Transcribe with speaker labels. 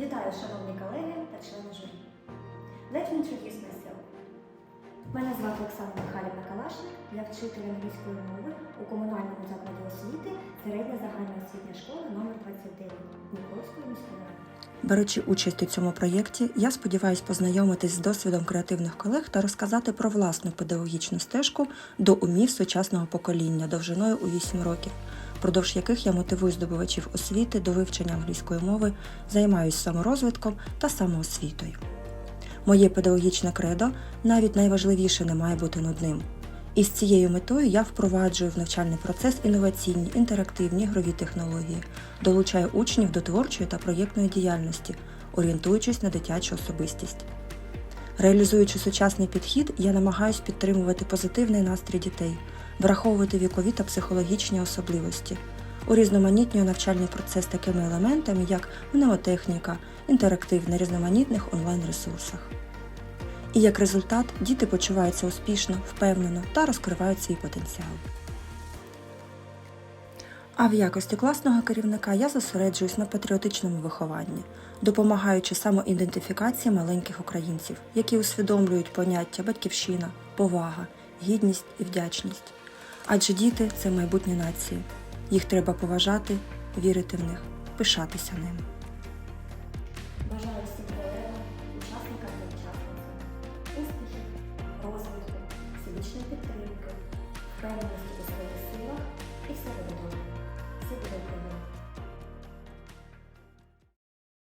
Speaker 1: Вітаю, шановні колеги та члени журі. Let me introduce myself. Мене звати Оксана Михайлівна Калашник, я вчитель англійської мови у комунальному закладі освіти середня загальна освітня школа номер 29 Дніпровської міської ради.
Speaker 2: Беручи участь у цьому проєкті, я сподіваюся познайомитись з досвідом креативних колег та розказати про власну педагогічну стежку до умів сучасного покоління довжиною у 8 років, впродовж яких я мотивую здобувачів освіти до вивчення англійської мови, займаюся саморозвитком та самоосвітою. Моє педагогічне кредо навіть найважливіше не має бути нудним. І з цією метою я впроваджую в навчальний процес інноваційні, інтерактивні ігрові технології, долучаю учнів до творчої та проєктної діяльності, орієнтуючись на дитячу особистість. Реалізуючи сучасний підхід, я намагаюся підтримувати позитивний настрій дітей, враховувати вікові та психологічні особливості, урізноманітнюю навчальний процес такими елементами, як мнемотехніка, інтерактив на різноманітних онлайн-ресурсах. І як результат діти почуваються успішно, впевнено та розкривають свій потенціал. А в якості класного керівника я зосереджуюсь на патріотичному вихованні, допомагаючи самоідентифікації маленьких українців, які усвідомлюють поняття батьківщина, повага, гідність і вдячність. Адже діти це майбутнє нації. Їх треба поважати, вірити в них, пишатися ними.
Speaker 1: Бажаю всім колегам, учасникам та учасникам, успіхів, розвитку, всебічної підтримки, впевненості у своїх силах і буде